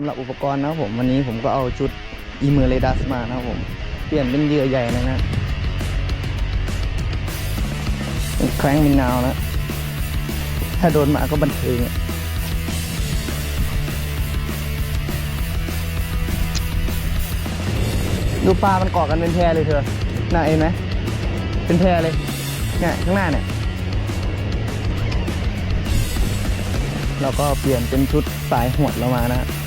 ำหรับอุปกรณ์นะครับผมวันนี้ผมก็เอาชุดอีเมอร์เรดัสมานะครับผมเปลี่ยนเป็นเหยื่อใหญ่นะฮะแคร้งมินนาวนะถ้าโดนหมาก็บันเทิงดูปลา มันเกาะกันเป็นแพรเลยเธอ น่าเห็นไหม เป็นแพรเลย เนี่ย ข้างหน้าเนี่ย เราก็เปลี่ยนเป็นชุดสายหวดเรามานะ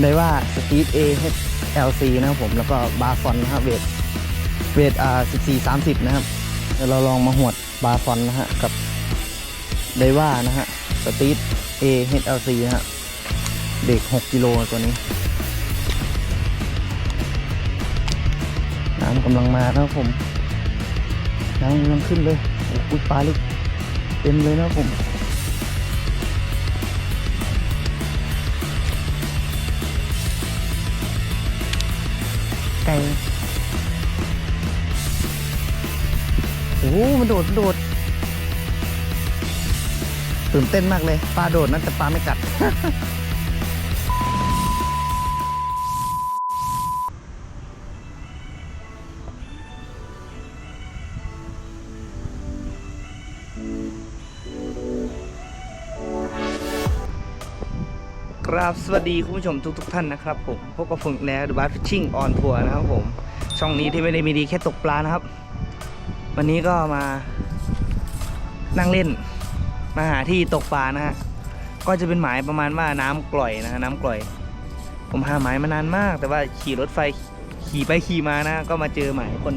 ได้ว่าสตีท A H L C นะครับผม แล้วก็บาฟอนนะครับเวทเวทอ่า14 30นะครับเดี๋ยวเราลองมาหวดบาฟอนนะฮะกับไดว่านะฮะสตีท A H L C นะฮะเด็ก6กิโลตัวนี้น้ำกำลังมานะครับผมน้ำกำลังขึ้นเลยโอ้โหปลาเล็กเต็มเลยนะครับผม โอ้โหมันโดดมันโดด ตื่นเต้นมากเลย ปลาโดดนะแต่ปลาไม่กัด ครับ สวัสดีคุณผู้ชมทุกทุกๆท่านนะครับผมพบกับผมอีกแล้วดูบัสฟิชชิ่งออนทัวร์นะครับผม ช่องนี้ที่ไม่ได้มีดีแค่ตกปลานะครับ วันนี้ก็มานั่งเล่น มาหาที่ตกปลานะฮะ ก็จะเป็นหมายประมาณว่าน้ำกร่อยนะฮะน้ำกร่อย ผมหาหมายมานานมาก แต่ว่าขี่รถไฟขี่ไปขี่มานะ ก็มาเจอหมายคน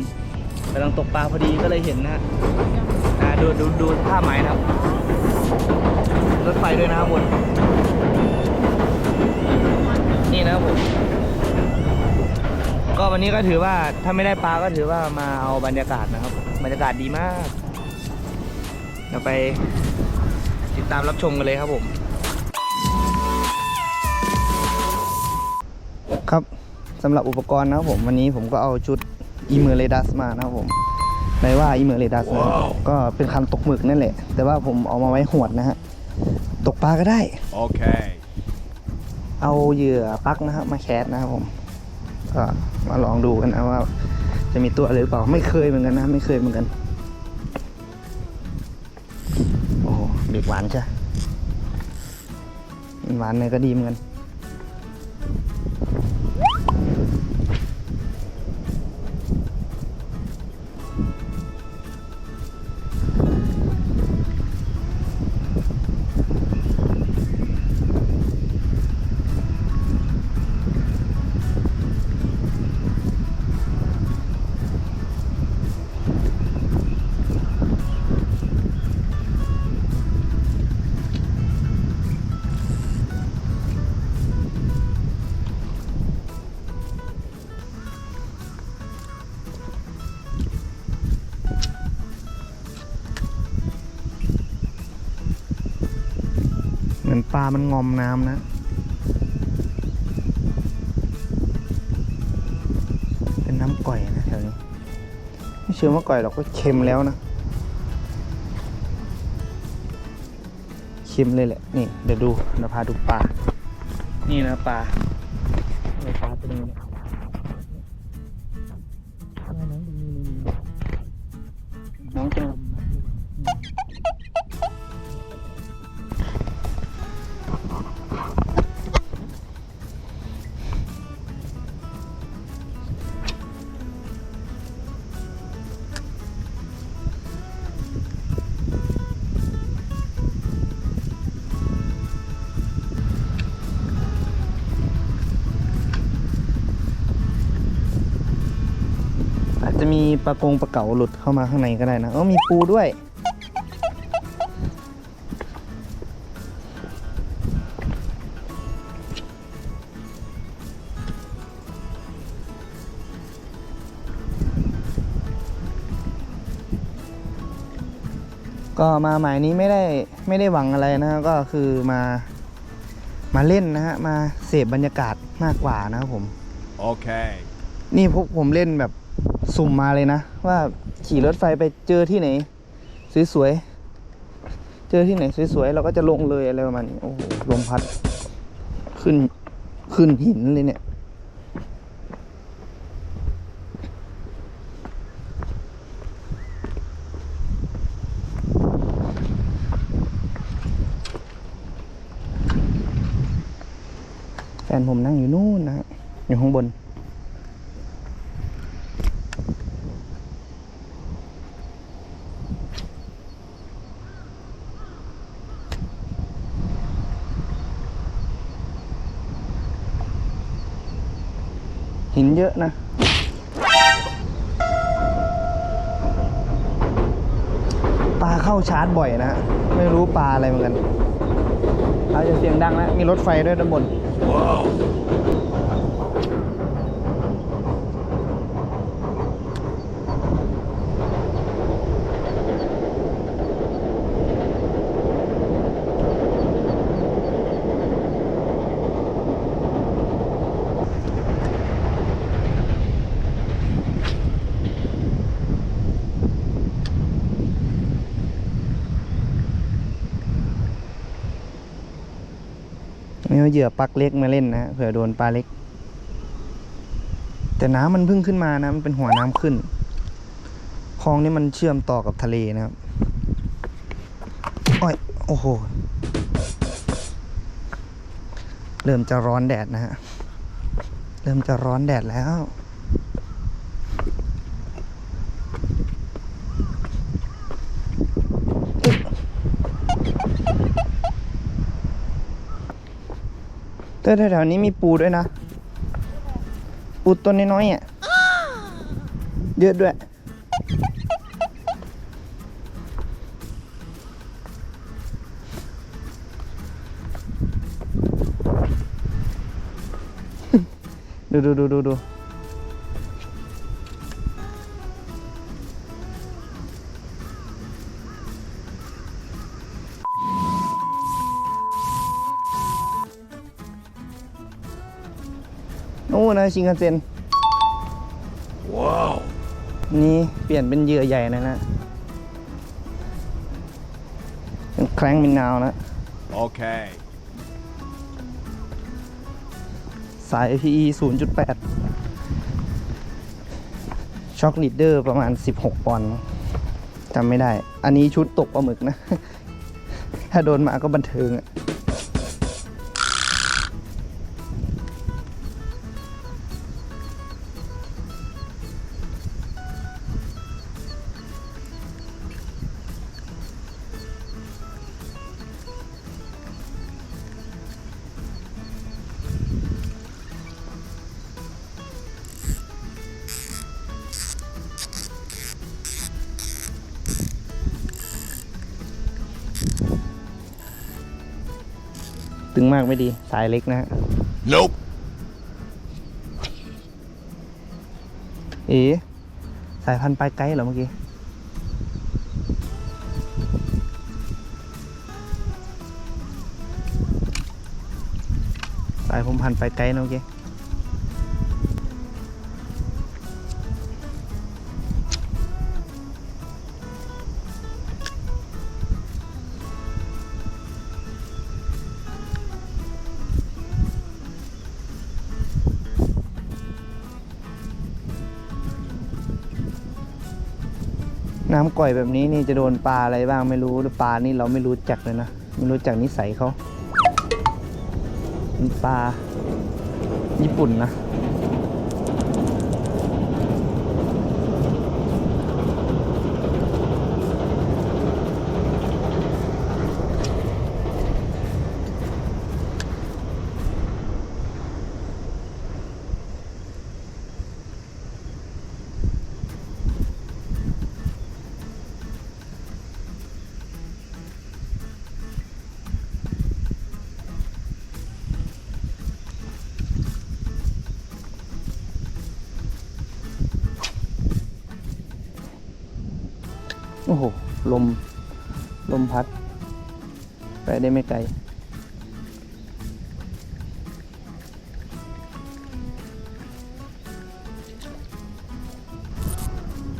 กำลังตกปลาพอดีก็เลยเห็นนะฮะดูดูดูภาพหมายนะครับ รถไฟด้วยนะครับบน นี่นะครับผม ก็วันนี้ก็ถือว่าถ้าไม่ได้ปลาก็ถือว่ามาเอาบรรยากาศนะครับ บรรยากาศดีมากเดี๋ยวไปติดตามรับชมกันเลยครับผม ครับสำหรับอุปกรณ์นะครับผมวันนี้ผมก็เอาชุดอีเมอร์เรดัสมานะครับผมไม่ว่าอีเมอร์เรดัสนะก็เป็นคันตกหมึกนั่นแหละ แต่ว่าผมเอามาไว้หวดนะฮะ ตกปลาก็ได้ Okay. เเอาเหยื่อปักนะครับ มาแคสนะครับผมก็มาลองดูกันนะว่า จะมีตัวหรือเปล่าไม่เคยเหมือนกันนะไม่เคยเหมือนกันโอ้โหเด็กหวานใช่หวานเลยก็ดีเหมือนกัน ปลามันงอมน้ำนะ เป็นน้ำก่อยนะแถวนี้ ไม่เชื่อว่าก่อยหรอกก็เค็มแล้วนะ เค็มเลยแหละ นี่เดี๋ยวดูเดี๋ยวพาดูปลา นี่นะปลาเอา ปลากงปลาเก๋าหลุดเข้ามาข้างในก็ได้นะเออมีปูด้วย ก็มาหมายนี้ไม่ได้ไม่ได้หวังอะไรนะก็คือมามาเล่นนะฮะ มาเสพบรรยากาศมากกว่านะครับผม Okay. นี่พวกผมเล่นแบบ สุ่มมาเลยนะ ว่าขี่รถไฟไปเจอที่ไหน สวยๆ เจอที่ไหนสวยๆ เราก็จะลงเลยอะไรประมาณนี้ โอ้โหลมพัด ขึ้นขึ้นหินเลยเนี่ย แฟนผมนั่งอยู่นู่นนะฮะอยู่ข้างบน นเยอะนะ ปลาเข้าชาร์จบ่อยนะฮะไม่รู้ปลาอะไรเหมือนกันอาจจะเสียงดังแล้วมีรถไฟด้วยด้านบนไม่ เอาเหยื่อปลักเล็กมาเล่นนะเผื่อโดนปลาเล็ก แต่น้ำมันเพิ่งขึ้นมานะมันเป็นหัวน้ำขึ้นคลองนี้มันเชื่อมต่อกับทะเลนะครับอ้อยโอ้โหเริ่มจะร้อนแดดนะฮะ เริ่มจะร้อนแดดแล้ว แต่แถวๆนี้มีปูด้วยนะ ปูตัวน้อยๆอะเยอะด้วย ดูดูดูดูดู โอ้นะชิงกันเซ็นว้าว นี่เปลี่ยนเป็นเหยื่อใหญ่นะนะเป็นแคร้งมินนาวนะ โอเค สาย PE 0.8 ช็อคลีดเดอร์ประมาณ 16 ปอนด์มั้งจำไม่ได้ อันนี้ชุดตกปลาหมึกนะ ถ้าโดนมาก็บันเทิงอะ ตึงมากไม่ดีสายเล็กนะฮะ nope เอ๋สายพันธุ์ปลายไกด์เหรอเมื่อกี้ สายผมพันธุ์ปลายไกด์นะเมื่อกี้ น้ำก่อยแบบนี้นี่จะโดนปลาอะไรบ้างไม่รู้หรือปลานี่เราไม่รู้จักเลยนะไม่รู้จักนิสัยเขาเป็นปลาญี่ปุ่นนะ โอ้โห ลม ลมพัด ไปได้ไม่ไกล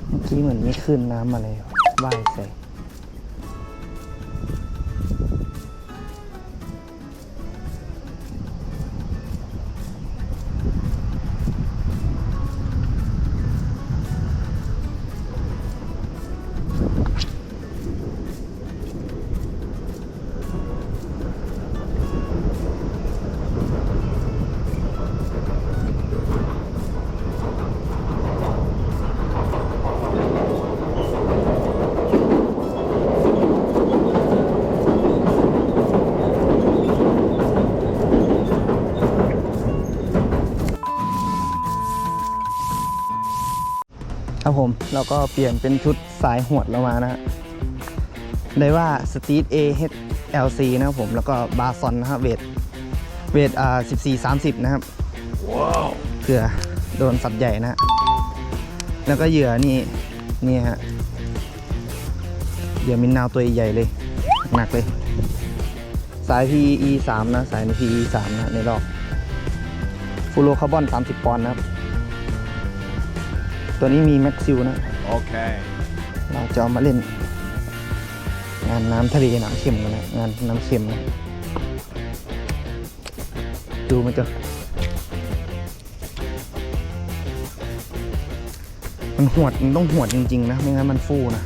เมื่อกี้เหมือนมีคลื่นน้ำอะไรว่ายใส่ ผม เราก็เปลี่ยนเป็นชุดสายหวดเรามานะฮะได้ว่าสตีท A H L C นะครับผมแล้วก็บาซอนนะครับเวทเวทอ่า14 30นะครับ Wow. เผื่อโดนสัตว์ใหญ่นะฮะแล้วก็เหยื่อนี่นี่ฮะเหยื่อมินนาวตัวใหญ่เลยหนักเลยสาย PE 3นะ สายใน PE 3นะ ในรอบฟูโรคาร์บอน 30 ปอนด์นะครับ ตัวนี้มีแม็กซิลนะ Okay. เราจะเอามาเล่น งานน้ำทะเลน้ำเค็มกันนะงานน้ำเค็มนะดูมันจะ มันหวดมันต้องหวดจริงๆนะ ไม่งั้นมันฟูนะ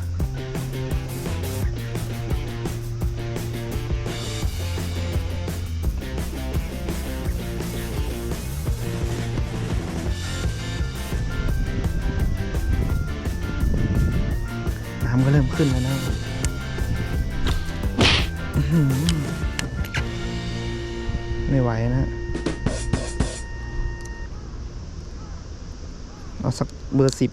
เบอร์สิบ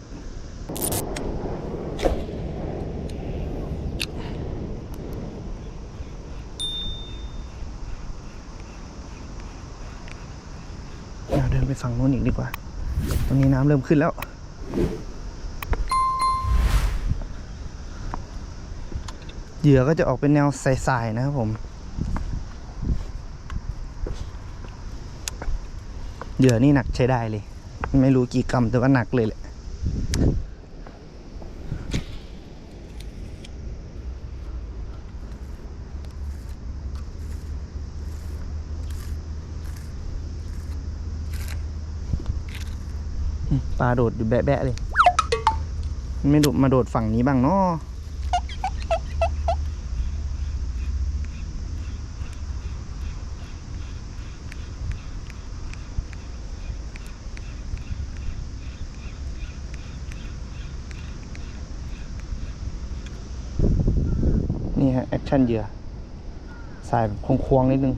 เดินไปฝั่งโน้นอีกดีกว่า ตรงนี้น้ำเริ่มขึ้นแล้วเหยื่อก็จะออกเป็นแนวใสๆนะครับผม เหยื่อนี่หนักใช้ได้เลย ไม่รู้กี่กรัมแต่ว่าหนักเลยแหละ ปลาโดดอยู่แบะๆเลย ไม่โดดมาโดดฝั่งนี้บ้างเนาะนี่ฮะแอคชั่นเหยื่อสายแบบควงๆนิดนึง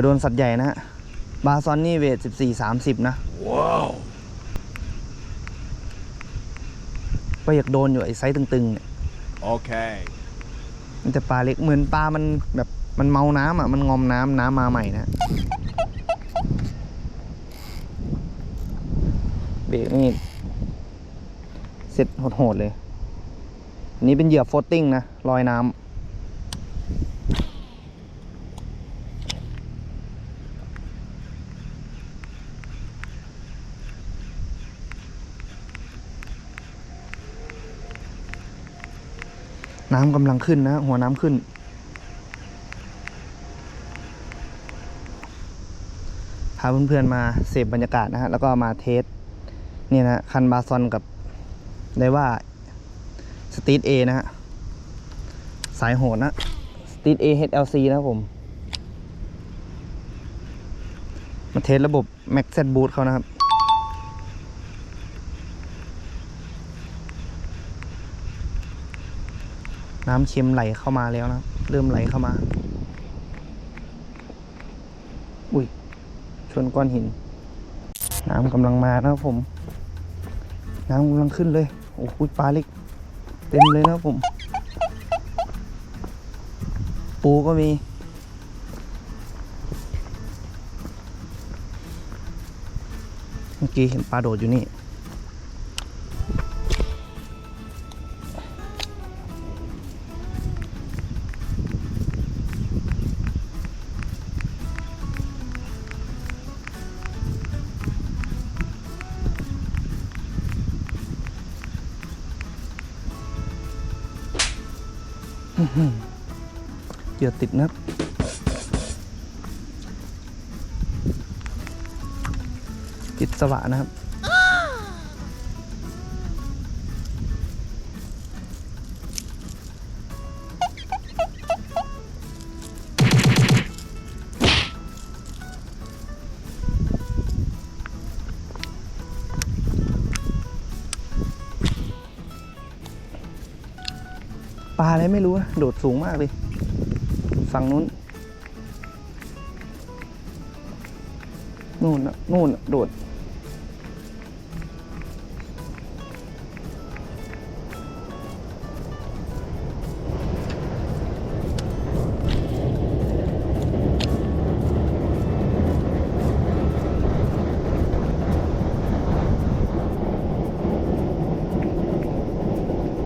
อโดนสัตว์ใหญ่นะฮะ บาซอนนี่เวท 14 30 นะ Wow. ก็อยากโดนอยู่ไอ้ไซส์ตึงๆเนี่ย Okay. มันจะปลาเล็กเหมือนปลามันแบบมันเมาน้ำอะ มันงอมน้ำน้ำมาใหม่นะ เบรกนี่ เสร็จโหดๆเลย อันนี้เป็นเหยื่อโฟตติ้งนะลอยน้ำ น้ำกำลังขึ้นนะ หัวน้ำขึ้น พาเพื่อนๆมาเสพบรรยากาศนะฮะ แล้วก็มาเทสเนี่ยนะคันบาซอนกับได้ว่าสตีทเอนะฮะ สายโหดนะสตีทเอ HLC นะผม มาเทสระบบ Max Z Boost เขานะครับ น้ำเค็มไหลเข้ามาแล้วนะเริ่มไหลเข้ามา อุ้ย ชนก้อนหิน น้ำกำลังมานะครับผม น้ำกำลังขึ้นเลย โอ้โหปลาเล็ก เต็มเลยนะครับผม ปูก็มีเมื่อกี้เห็นปลาโดดอยู่นี่ เหยื่อติดนะครับจิตสวะนะครับ ปลาอะไรไม่รู้โดดสูงมากเลยฝั่งนู้นนู่นนะนู่นโดด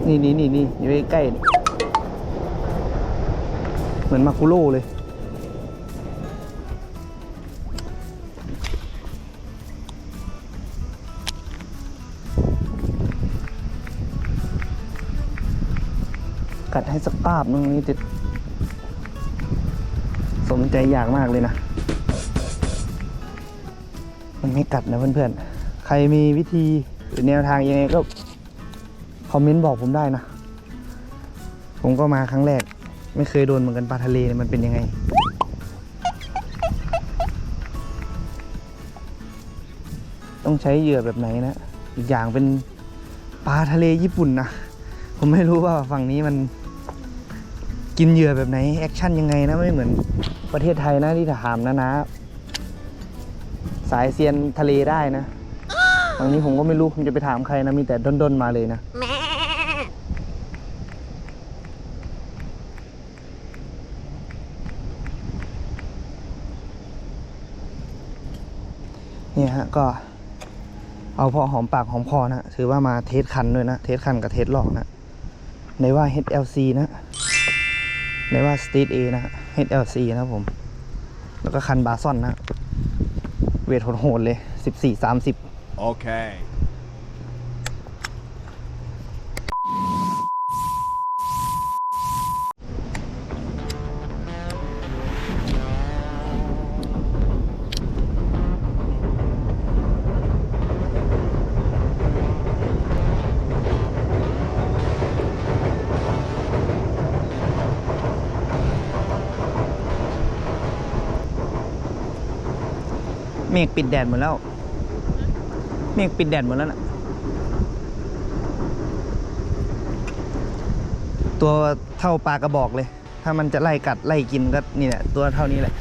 นี่นี่นี่นี่อยู่ใกล้ๆ มือนมาคุโร่เลย กัดให้สักป้าบนึงนี่จะสมใจอยากมากเลยนะ มันไม่กัดนะเพื่อนๆ ใครมีวิธีหรือแนวทางยังไงก็ คอมเมนต์บอกผมได้นะ ผมก็มาครั้งแรก ไม่เคยโดนเหมือนกันปลาทะเลเนี่ยมันเป็นยังไง ต้องใช้เหยื่อแบบไหนนะ อีกอย่างเป็นปลาทะเลญี่ปุ่นนะ ผมไม่รู้ว่าฝั่งนี้มันกินเหยื่อแบบไหน แอคชั่นยังไงนะไม่เหมือนประเทศไทยนะที่ถามนะนะ สายเซียนทะเลได้นะฝั่งนี้ผมก็ไม่รู้ผมจะไปถามใครนะมีแต่ด้นๆมาเลยนะ เนี่ยฮะก็เอาพอหอมปากหอมคอนะถือว่ามาเทสคันด้วยนะ เทสคันกับเทสหลอกนะในว่า HLC นะในว่า Street A นะ HLC นะผม แล้วก็คันบาซอนนะ เวทโหดๆเลย 14 30 Okay. เเมฆปิดแดดหมดแล้ว เมฆปิดแดดหมดแล้วน่ะ ตัวเท่าปลากระบอกเลย ถ้ามันจะไล่กัดไล่กินก็นี่แหละ ตัวเท่านี้แหละ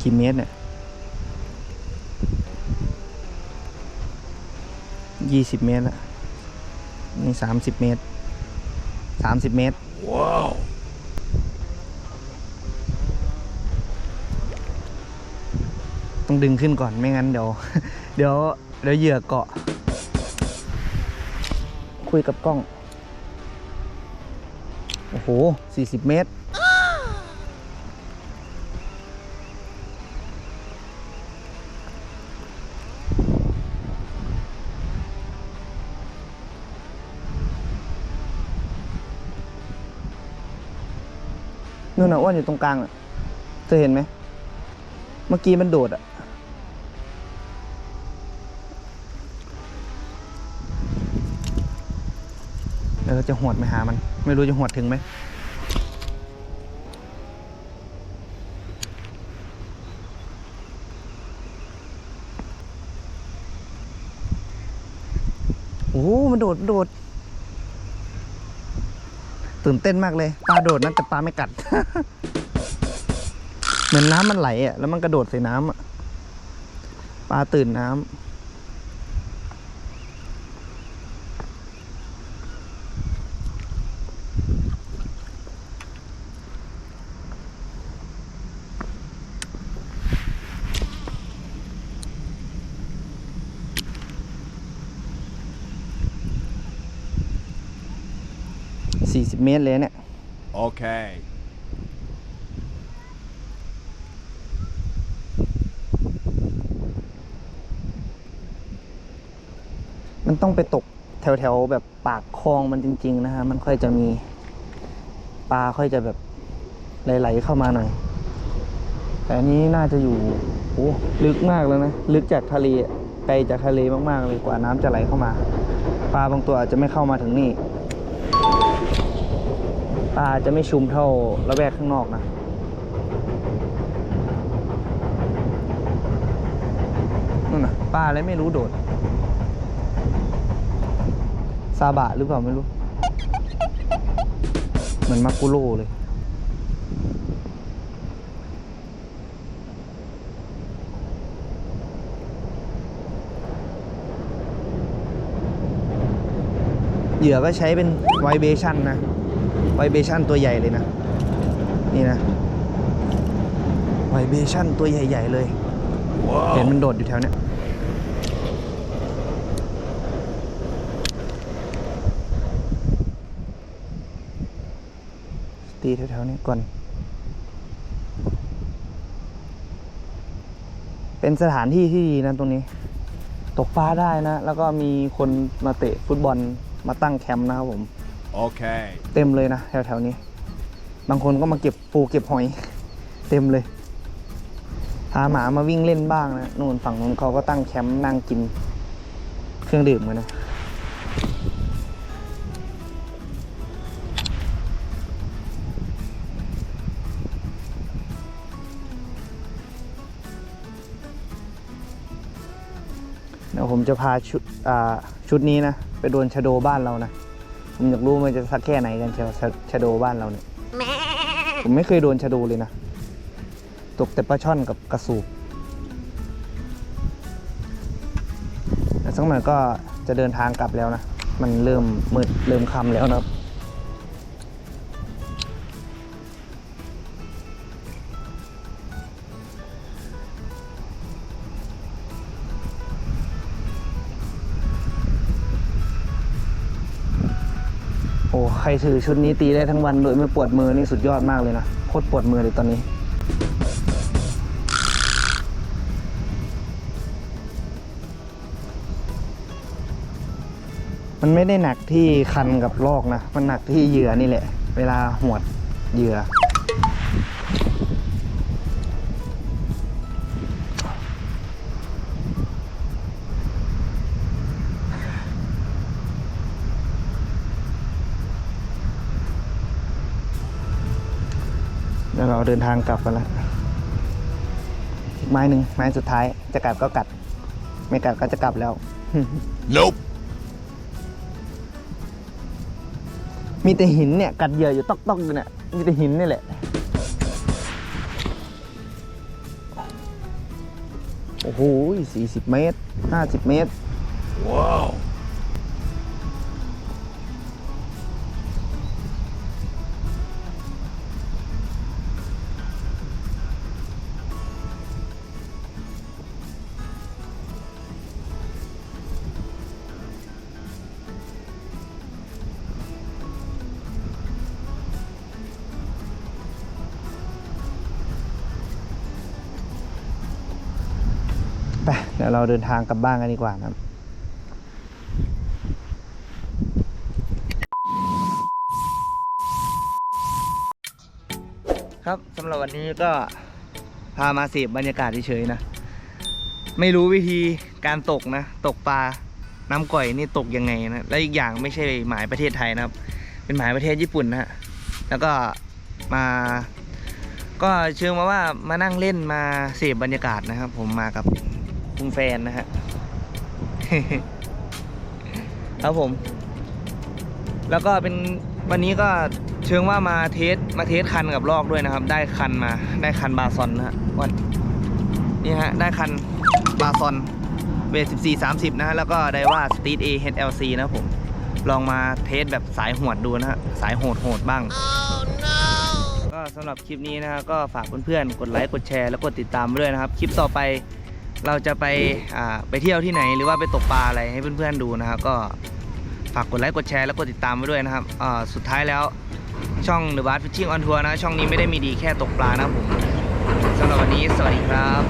กี่เมตรเนี่ยยี่สิบเมตรละนี่สามสิบเมตรสามสิบเมตร Whoa. ต้องดึงขึ้นก่อนไม่งั้นเดี๋ยว เดี๋ยวเดี๋ยวเหยื่อเกาะ คุยกับกล้อง โอ้โหสี่สิบเมตร นู่นน่ะอ้วนอยู่ตรงกลางอะเธอเห็นไหมเมื่อกี้มันโดดอะเออจะหวดไปหามัน ไม่รู้จะหวดถึงไหมโอ้มันโดดมันโดด ตื่นเต้นมากเลยปลาโดดนะแต่ปลาไม่กัด เหมือนน้ำมันไหลอะแล้วมันกระโดดใส่น้ำอะปลาตื่นน้ำ สี่สิบเมตรเลยเนี่ย Okay. มันต้องไปตกแถวๆแบบปากคลองมันจริง ๆ นะฮะ มันค่อยจะมีปลาค่อยจะแบบไหลๆเข้ามาหน่อย แต่อันนี้น่าจะอยู่โอ้ลึกมากแล้วนะ ลึกจากทะเลอะไกลจากทะเลมากๆเลยกว่าน้ำจะไหลเข้ามา ปลาบางตัวอาจจะไม่เข้ามาถึงนี่ ปลาอาจจะไม่ชุมเท่าระแวกข้างนอกนะนั่นนะปลาอะไรไม่รู้โดด ซาบะหรือเปล่าไม่รู้ เหมือนมากุโร่เลยเหยื่อก็ใช้เป็นไวเบชั่นนะ ไวเบชั่นตัวใหญ่เลยนะ นี่นะ ไวเบชั่นตัวใหญ่ ๆ เลย เห็นมันโดดอยู่แถวเนี้ยตีแถวๆนี้ก่อน เป็นสถานที่ที่ดีนะตรงนี้ ตกปลาได้นะ แล้วก็มีคนมาเตะฟุตบอลมาตั้งแคมป์นะครับผม Okay. เต็มเลยนะแถวๆนี้ บางคนก็มาเก็บปูเก็บหอย เต็มเลยพาหมามาวิ่งเล่นบ้างนะนู่นฝั่งนู้นเขาก็ตั้งแคมป์นั่งกิน เครื่องดื่มกันนะเดี๋ยวผมจะพาชุดอ่าชุดนี้นะ ไปโดนชะโดบ้านเรานะ ผมอยากรู้มันจะสักแค่ไหนกันเชียวชะชะโดบ้านเราเนี่ยผมไม่เคยโดนชะโดเลยนะตกแต่ปลาช่อนกับกระสูบแต่สักหน่อยก็จะเดินทางกลับแล้วนะ มันเริ่มมืดเริ่มค่ำแล้วนะครับ รถือชุดนี้ตีได้ทั้งวันโดยไม่ปวดมือนี่สุดยอดมากเลยนะโคตรปวดมือเลยตอนนี้มันไม่ได้หนักที่คันกับลอกนะ มันหนักที่เหยื่อนี่แหละ เวลาหวดเหยื่อ เดี๋ยวเราเดินทางกลับกันแล้วอีกไม้หนึ่งไม้สุดท้าย จะกัดก็กัด ไม่กัดก็จะกลับแล้ว Nope. มีแต่หินเนี่ย กัดเหยื่ออยู่ตอกๆอยู่เนี่ยมีแต่หินนี่แหละโอ้โหสี่สิบเมตรห้าสิบเมตร Wow. ไป เดี๋ยวเราเดินทางกลับบ้านกันดีกว่านะครับ ครับสำหรับวันนี้ก็พามาเสพบรรยากาศเฉยๆนะ ไม่รู้วิธีการตกนะ ตกปลาน้ำก่อยนี่ตกยังไงนะ และอีกอย่างไม่ใช่หมายประเทศไทยนะครับ เป็นหมายประเทศญี่ปุ่นนะฮะแล้วก็มาก็เชิงมาว่ามานั่งเล่นมาเสพบรรยากาศนะครับ ผมมากับ คุณแฟนนะฮะครับผม แล้วก็เป็นวันนี้ก็เชิงว่ามาเทสมาเทสคันกับลอกด้วยนะครับ ได้คันมาได้คันบาซอนนะฮะวันนี่ฮะได้คันบาซอนเวท14 30 นะฮะแล้วก็ได้ว่าสตีท A HLC นะครับผม ลองมาเทสแบบสายหวดดูนะฮะ สายโหดโหดบ้างก็สำหรับคลิปนี้นะฮะก็ฝากเพื่อนๆกดไลค์กดแชร์แล้วกดติดตามด้วยนะครับ คลิปต่อไป เราจะไปไปเที่ยวที่ไหนหรือว่าไปตกปลาอะไรให้เพื่อนๆดูนะครับ ก็ฝากกดไลค์กดแชร์แล้วกดติดตามไว้ด้วยนะครับสุดท้ายแล้วช่อง The Bart Fishing on Tour นะ ช่องนี้ไม่ได้มีดีแค่ตกปลานะผมสำหรับวันนี้สวัสดีครับ